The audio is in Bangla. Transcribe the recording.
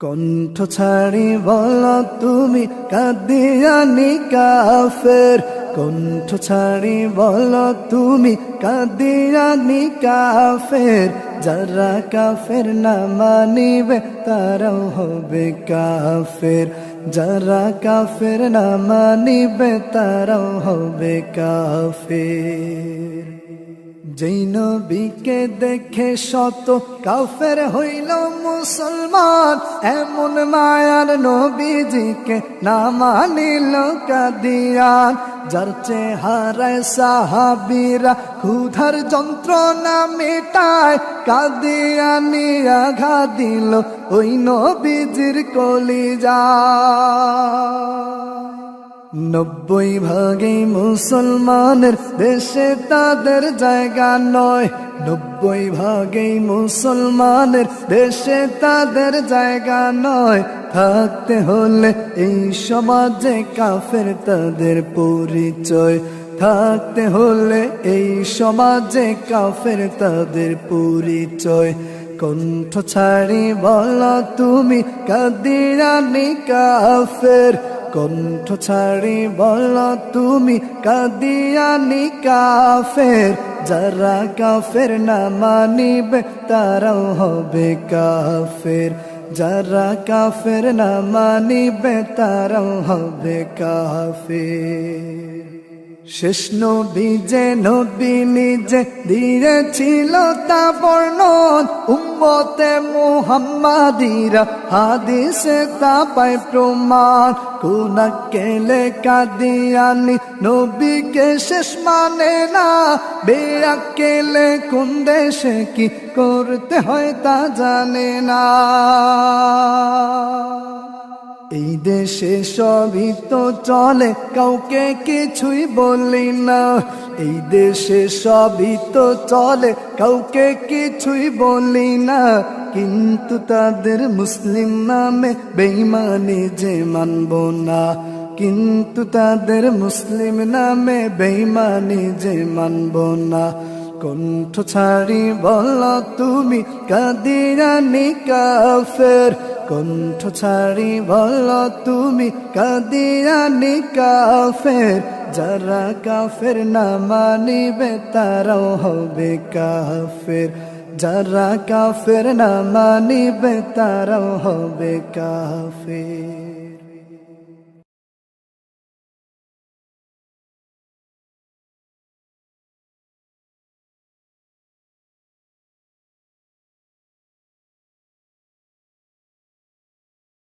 কণ্ঠ ছাড়ি বল তুমি, কাদিয়ানি কাফের। কণ্ঠ ছাড়ি বল তুমি, কাদিয়ানি কাফের। যারা কাফের না মানিবে, তারাও হবে কাফের। যারা কাফের না মানিবে, তারাও হবে কাফের। যেই নবীকে দেখে শত কাফের হইল মুসলমান, এমন মায়ার নবীজিকে না মানিল কাদিয়ান, যার চেহারায় সাহাবিরা ক্ষুধার যন্ত্রণা মেটায় কাদিয়ানি আঘা দিল ওই নবীজির কলিজা। নব্বই ভাগে মুসলমানের দেশে তাদের জায়গা নয়। নব্বই ভাগে মুসলমানের দেশে তাদের জায়গা নয়। থাকতে হলে এই সমাজে কাফের তাদের পরিচয়। থাকতে হলে এই সমাজে কাফের তাদের পরিচয়। কণ্ঠ ছাড়ি বল তুমি, কাদিরানি কাফের। কণ্ঠ ছাড়ি বল তুমি কাদিয়ানি কাফের, যারা কাফের না মানিবে, তারাও হবে কাফের। যারা কাফের না মানিবে, তারাও হবে কাফের। শেষ নবী যে নবী নিজে দিয়েছিল তা বর্ণন উম্মতে মুহাম্মাদিরা হাদিসে তা পায় প্রমাণ। কোন কেলে কাদিয়ানি নবীকে শেষ মানে না। বেয়া কেলে কোন দেশে কি করতে হয় তা জানে না। এই দেশে সবই তো চলে, কাউকে কিছুই বলি না। এই দেশে সবই তো চলে, কাউকে কিছুই বলি না। কিন্তু তাদের মুসলিম নামে বেইমানি যে মানব না। কিন্তু তাদের মুসলিম নামে বেইমানি যে মানব না। কণ্ঠ ছাড়ি বল তুমি, কাদিরানি কাফের কণ্ঠ ছাড়ি বল তুমি কাদিয়ানি কাফের, যারা কাফের না মানিবে তারাও হবে কাফের। যারা কাফের না মানিবে তারাও হবে কাফের।